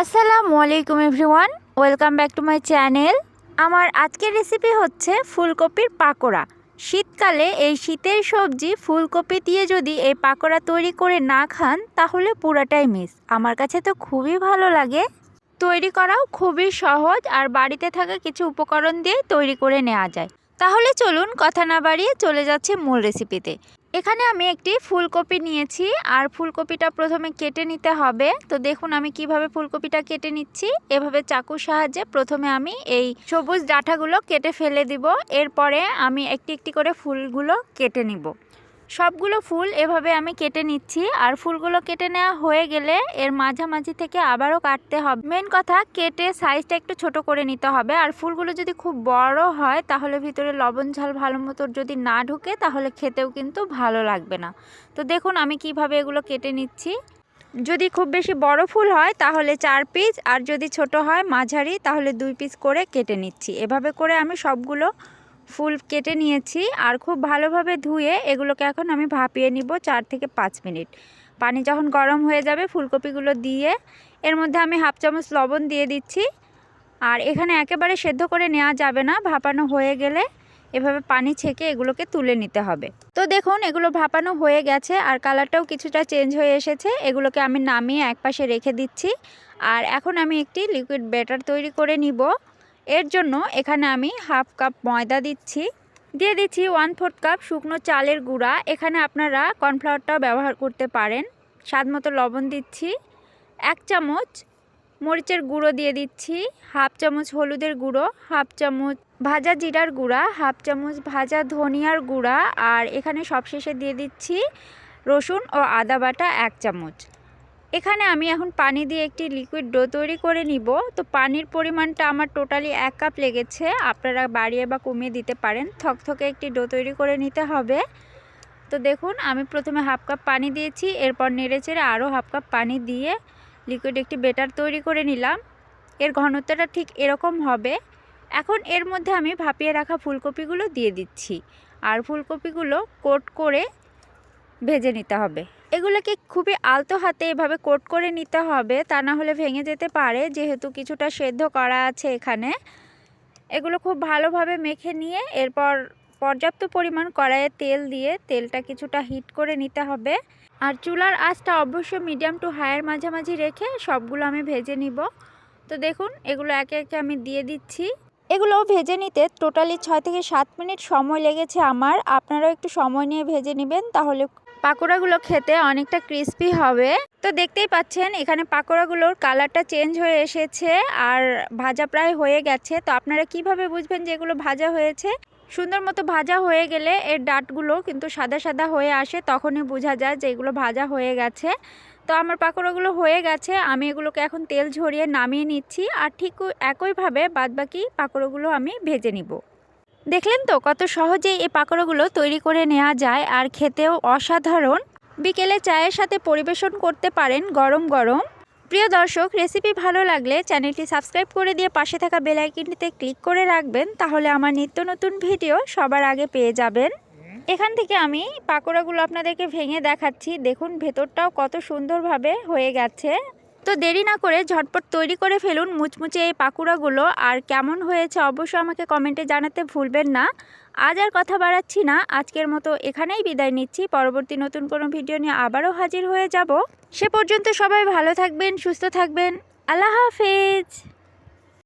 আসসালামু আলাইকুম everyone, welcome back to my channel. আমার আজকের রেসিপি হচ্ছে ফুলকপির পাকোড়া। শীতকালে এই শীতের সবজি ফুলকপি দিয়ে যদি এই পাকোড়া তৈরি করে না খান, তাহলে পুরাটাই মিস আমার কাছে তো খুবই ভালো লাগে। তৈরি করাও খুবই সহজ আর বাড়িতে থাকা কিছু উপকরণ দিয়ে তৈরি করে নেওয়া যায়। তাহলে চলুন কথা না বাড়িয়ে চলে যাচ্ছে মূল রেসিপিতে এখানে আমি একটি ফুলকপি নিয়েছি, আর ফুলকপিটা প্রথমে কেটে নিতে হবে। তো দেখুন আমি কীভাবে ফুলকপিটা কেটে নিচ্ছি। এভাবে চাকুর সাহায্যে প্রথমে আমি এই সবুজ ডাঁটাগুলো কেটে ফেলে দিব। এরপরে আমি একটি একটি করে ফুলগুলো কেটে নিব। সবগুলো ফুল এভাবে আমি কেটে নিচ্ছি, আর ফুলগুলো কেটে নেওয়া হয়ে গেলে এর মাঝামাঝি থেকে আবারও কাটতে হবে। মেন কথা, কেটে সাইজটা একটু ছোট করে নিতে হবে, আর ফুলগুলো যদি খুব বড় হয়, তাহলে ভিতরে লবণ ঝাল ভালো মতো যদি না ঢুকে, তাহলে খেতেও কিন্তু ভালো লাগবে না। তো দেখুন আমি কীভাবে এগুলো কেটে নিচ্ছি। যদি খুব বেশি বড় ফুল হয়, তাহলে চার পিস আর যদি ছোট হয় মাঝারি, তাহলে দুই পিস করে কেটে নিচ্ছি। এভাবে করে আমি সবগুলো ফুল কেটে নিয়েছি আর খুব ভালোভাবে ধুয়ে এগুলোকে এখন আমি ভাপিয়ে নিব চার থেকে পাঁচ মিনিট। পানি যখন গরম হয়ে যাবে ফুলকপিগুলো দিয়ে এর মধ্যে আমি হাফ চামচ লবণ দিয়ে দিচ্ছি। আর এখানে একেবারে সেদ্ধ করে নেওয়া যাবে না, ভাপানো হয়ে গেলে এভাবে পানি ছেঁকে এগুলোকে তুলে নিতে হবে। তো দেখুন, এগুলো ভাপানো হয়ে গেছে আর কালারটাও কিছুটা চেঞ্জ হয়ে এসেছে। এগুলোকে আমি নামিয়ে একপাশে রেখে দিচ্ছি। আর এখন আমি একটি লিকুইড ব্যাটার তৈরি করে নিব। এর জন্য এখানে আমি হাফ কাপ ময়দা দিচ্ছি। দিয়ে দিচ্ছি ওয়ান ফোর্থ কাপ শুকনো চালের গুঁড়া। এখানে আপনারা কর্নফ্লাওয়ারটাও ব্যবহার করতে পারেন। স্বাদ মতো লবণ দিচ্ছি। এক চামচ মরিচের গুঁড়ো দিয়ে দিচ্ছি। হাফ চামচ হলুদের গুঁড়ো, হাফ চামচ ভাজা জিরার গুঁড়া, হাফ চামচ ভাজা ধনিয়ার গুঁড়া। আর এখানে সবশেষে দিয়ে দিচ্ছি রসুন ও আদা বাটা এক চামচ। এখানে আমি এখন পানি দিয়ে একটি লিকুইড ডো তৈরি করে নিব। তো পানির পরিমাণটা আমার টোটালি এক কাপ লেগেছে। আপনারা বাড়িয়ে বা কমিয়ে দিতে পারেন। থকথকে একটি ডো তৈরি করে নিতে হবে। তো দেখুন, আমি প্রথমে হাফ কাপ পানি দিয়েছি। এরপর নেড়ে চেড়ে আরও হাফ কাপ পানি দিয়ে লিকুইড একটি বেটার তৈরি করে নিলাম। এর ঘনত্বটা ঠিক এরকম হবে। এখন এর মধ্যে আমি ভাপিয়ে রাখা ফুলকপিগুলো দিয়ে দিচ্ছি। আর ফুলকপিগুলো কোট করে ভেজে নিতে হবে। এগুলোকে খুবই আলতো হাতে এভাবে কোট করে নিতে হবে, তা না হলে ভেঙে যেতে পারে। যেহেতু কিছুটা সেদ্ধ করা আছে এখানে। এগুলো খুব ভালোভাবে মেখে নিয়ে এরপর পর্যাপ্ত পরিমাণ কড়াইয়ে তেল দিয়ে তেলটা কিছুটা হিট করে নিতে হবে। আর চুলার আঁচটা অবশ্যই মিডিয়াম টু হায়ার মাঝামাঝি রেখে সবগুলো আমি ভেজে নিব। তো দেখুন, এগুলো একে একে আমি দিয়ে দিচ্ছি। এগুলো ভেজে নিতে টোটালি ছয় থেকে সাত মিনিট সময় লেগেছে আমার। আপনারাও একটু সময় নিয়ে ভেজে নেবেন, তাহলে পাকোড়াগুলো খেতে অনেকটা ক্রিস্পি হবে। তো দেখতেই পাচ্ছেন, এখানে পাকোড়াগুলোর কালারটা চেঞ্জ হয়ে এসেছে আর ভাজা প্রায় হয়ে গেছে। তো আপনারা কীভাবে বুঝবেন যে এগুলো ভাজা হয়েছে? সুন্দর মতো ভাজা হয়ে গেলে এর ডাটগুলো কিন্তু সাদা সাদা হয়ে আসে, তখনই বোঝা যায় যে এগুলো ভাজা হয়ে গেছে। তো আমার পাকোড়াগুলো হয়ে গেছে, আমি এগুলোকে এখন তেল ঝরিয়ে নামিয়ে নিচ্ছি আর ঠিক একইভাবে বাদবাকি পাকোড়াগুলো আমি ভেজে নিব। দেখলেন তো কত সহজেই এই পাকোড়াগুলো তৈরি করে নেওয়া যায় আর খেতেও অসাধারণ। বিকেলে চায়ের সাথে পরিবেশন করতে পারেন গরম গরম। প্রিয় দর্শক রেসিপি ভালো লাগলে চ্যানেলটি সাবস্ক্রাইব করে দিয়ে পাশে থাকা বেলাইকিনটিতে ক্লিক করে রাখবেন, তাহলে আমার নিত্য নতুন ভিডিও সবার আগে পেয়ে যাবেন। এখান থেকে আমি পাকোড়াগুলো আপনাদেরকে ভেঙে দেখাচ্ছি। দেখুন, ভেতরটাও কত সুন্দরভাবে হয়ে গেছে। তো দেরি না করে ঝটপট তৈরি করে ফেলুন মুচমুচে এই পাকুড়াগুলো। আর কেমন হয়েছে অবশ্যই আমাকে কমেন্টে জানাতে ভুলবেন না। আজ আর কথা বাড়াচ্ছি না। আজকের মতো এখানেই বিদায় নিচ্ছি। পরবর্তী নতুন কোনো ভিডিও নিয়ে আবারও হাজির হয়ে যাব। সে পর্যন্ত সবাই ভালো থাকবেন, সুস্থ থাকবেন। আল্লাহ হাফেজ।